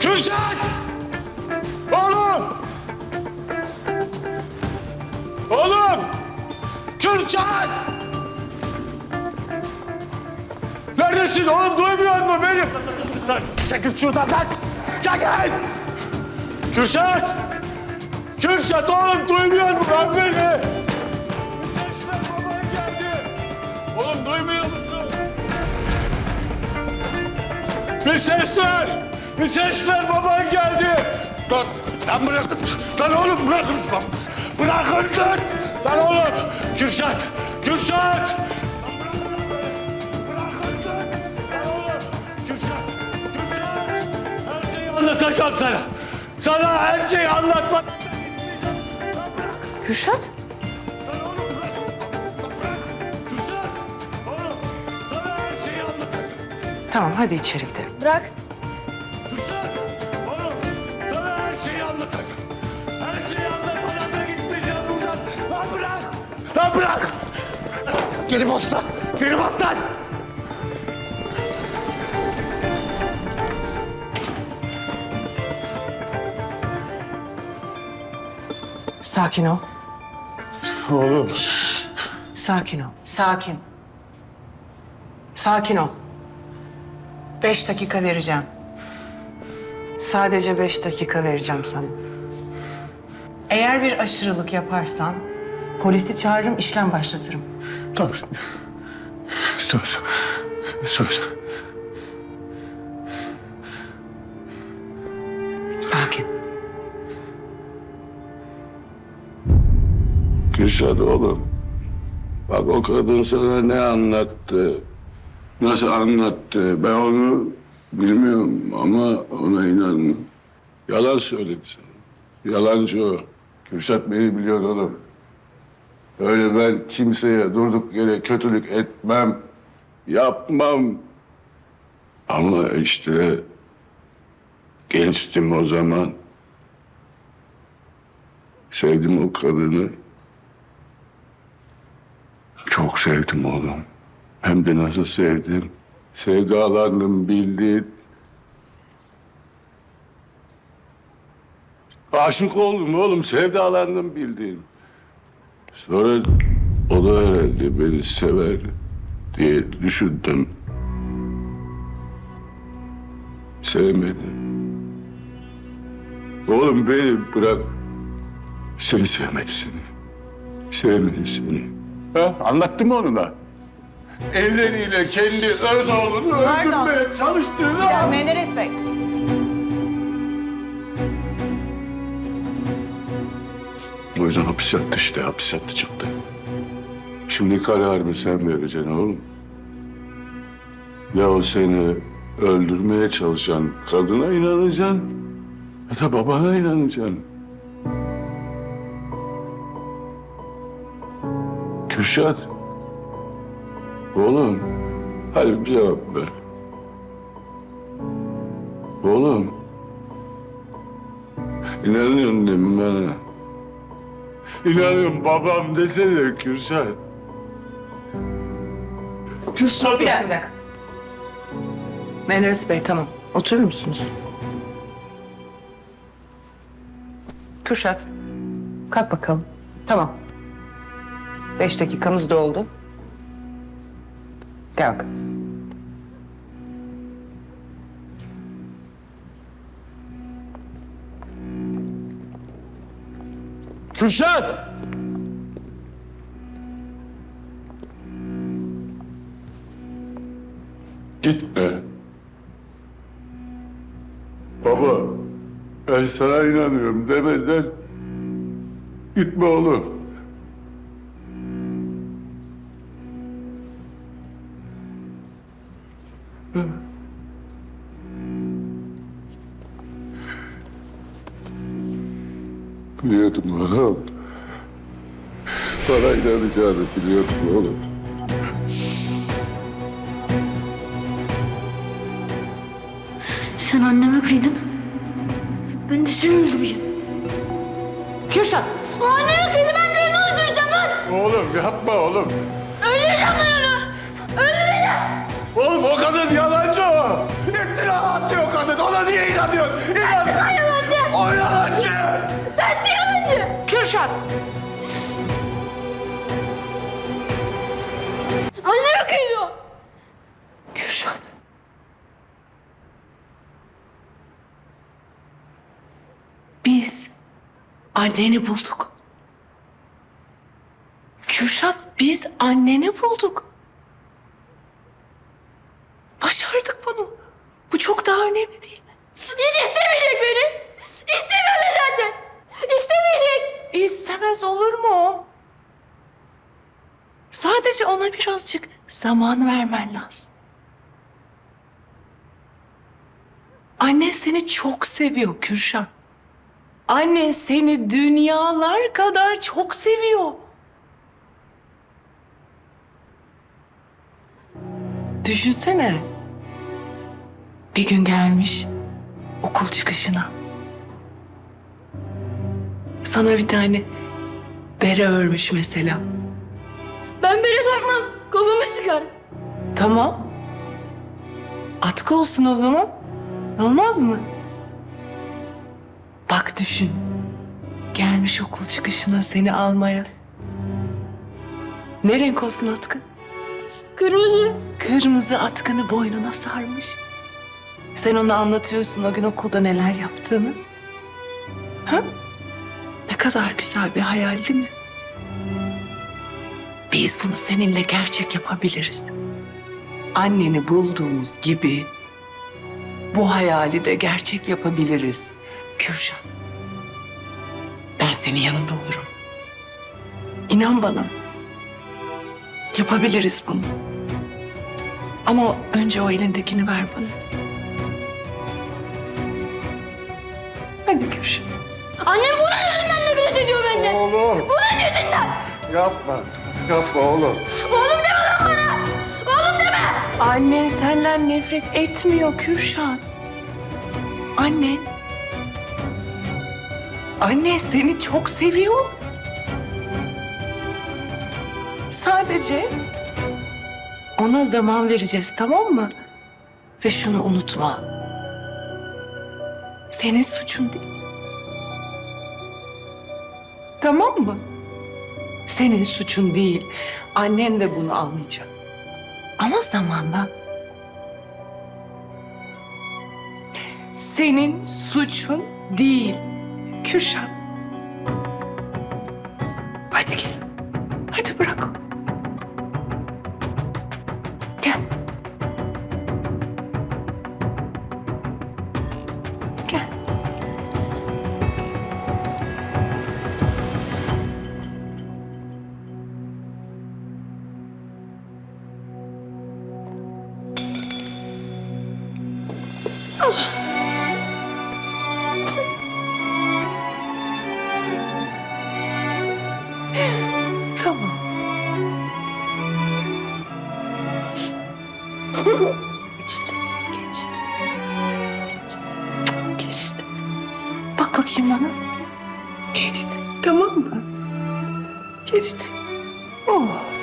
Kürşat! Oğlum! Oğlum! Kürşat! Neredesin oğlum? Duymuyor musun beni? Lan çekil şuradan lan! Gel! Kürşat! Kürşat oğlum duymuyor musun lan beni? Bir ses ver! Bir ses ver baban geldi! Lan, lan bırakın! Lan oğlum bırakın! Lan, bırakın lan! Lan oğlum! Kürşat! Kürşat! Anlatacağım sana! Sana her şeyi anlatmak... Kürşat? Tamam hadi içeri gidelim. Bırak. Kürşat! Oğlum sana her şeyi anlatacağım. Her şeyi anlatmadan da gitmeyeceğim buradan. Lan bırak! Lan bırak! Geri bas lan! Geri bas lan! Sakin ol. Oğlum. Sakin ol. Sakin. Sakin ol. Beş dakika vereceğim. Sadece beş dakika vereceğim sana. Eğer bir aşırılık yaparsan polisi çağırırım, işlem başlatırım. Tamam. Söz. Söz. Sakin. Kürşat oğlum. Bak o kadın sana ne anlattı? Nasıl anlattı? Ben onu bilmiyorum ama ona inanmam. Yalan söyledi sana. Yalancı o. Kürşat beni biliyor oğlum. Öyle ben kimseye durduk yere kötülük etmem. Yapmam. Ama işte gençtim o zaman. Sevdim o kadını. Çok sevdim oğlum. Hem de nasıl sevdim. Sevdalandım bildin. Aşık oldum oğlum. Sevdalandım bildin. Sonra o da herhalde beni sever diye düşündüm. Sevmedi. Oğlum beni bırak. Seni sevmedi seni. Sevmedi seni. Ha? Anlattım mı onu da? Elleriyle kendi öz oğlunu öldürmeye çalıştığını Menderes Bey. O yüzden hapis yattı işte, hapis yattı çıktı. Şimdi kararını sen vereceksin oğlum. Ya o seni öldürmeye çalışan kadına inanacaksın ya da babana inanacaksın. Kürşat. Oğlum. Hadi bir cevap ver. Oğlum. İnanıyorsun değil mi bana? İnanıyorum babam desene Kürşat. Kürşat. Bir dakika, bir dakika. Menderes Bey tamam. Oturur musunuz? Kürşat. Kalk bakalım. Tamam. Beş dakikamız doldu. Bakalım. Kürşat! Gitme. Baba, ben sana inanıyorum demeden gitme oğlum. Biliyordum oğlum. Bana inanacağını biliyordum oğlum. Sen anneme kıydın. Ben de seni öldüreceğim. Kürşat. O anneme kıydı ben de onu öldüreceğim lan. Oğlum yapma oğlum. Öldüreceğim ben onu. Oğlum o kadın yalancı o. İftira atıyor kadın. Ona niye inanıyorsun? İnan. Sen yalancı. O yalancı. Sensin yalancı. Kürşat! Annem okuydu. Kürşat. Biz anneni bulduk. Kürşat biz anneni bulduk. Sadece ona birazcık zaman vermen lazım. Annen seni çok seviyor Kürşat. Annen seni dünyalar kadar çok seviyor. Düşünsene. Bir gün gelmiş okul çıkışına. Sana bir tane bere örmüş mesela. Ben beni takmam. Kafamı sıkar. Tamam. Atkı olsun o zaman. Olmaz mı? Bak düşün. Gelmiş okul çıkışına seni almaya. Ne renk olsun atkı? Kırmızı. Kırmızı atkını boynuna sarmış. Sen ona anlatıyorsun o gün okulda neler yaptığını. Ha? Ne kadar güzel bir hayal değil mi? Biz bunu seninle gerçek yapabiliriz. Anneni bulduğumuz gibi bu hayali de gerçek yapabiliriz Kürşat. Ben senin yanında olurum. İnan bana. Yapabiliriz bunu. Ama önce o elindekini ver bana. Hadi Kürşat. Annem bunun yüzünden nefret ediyor benden. Oğlum Bunun yüzünden. yapma. Yapma oğlum. Oğlum deme lan bana. Oğlum deme. Annen senden nefret etmiyor Kürşat. Annen... Anne seni çok seviyor. Sadece ona zaman vereceğiz tamam mı? Ve şunu unutma. Senin suçun değil. Tamam mı? Senin suçun değil. Annen de bunu anlayacak. Ama zamanla senin suçun değil Kürşat. Geçti, geçti. Geçti, geçti. Bak bakayım bana. Geçti, tamam mı? Geçti. Oh.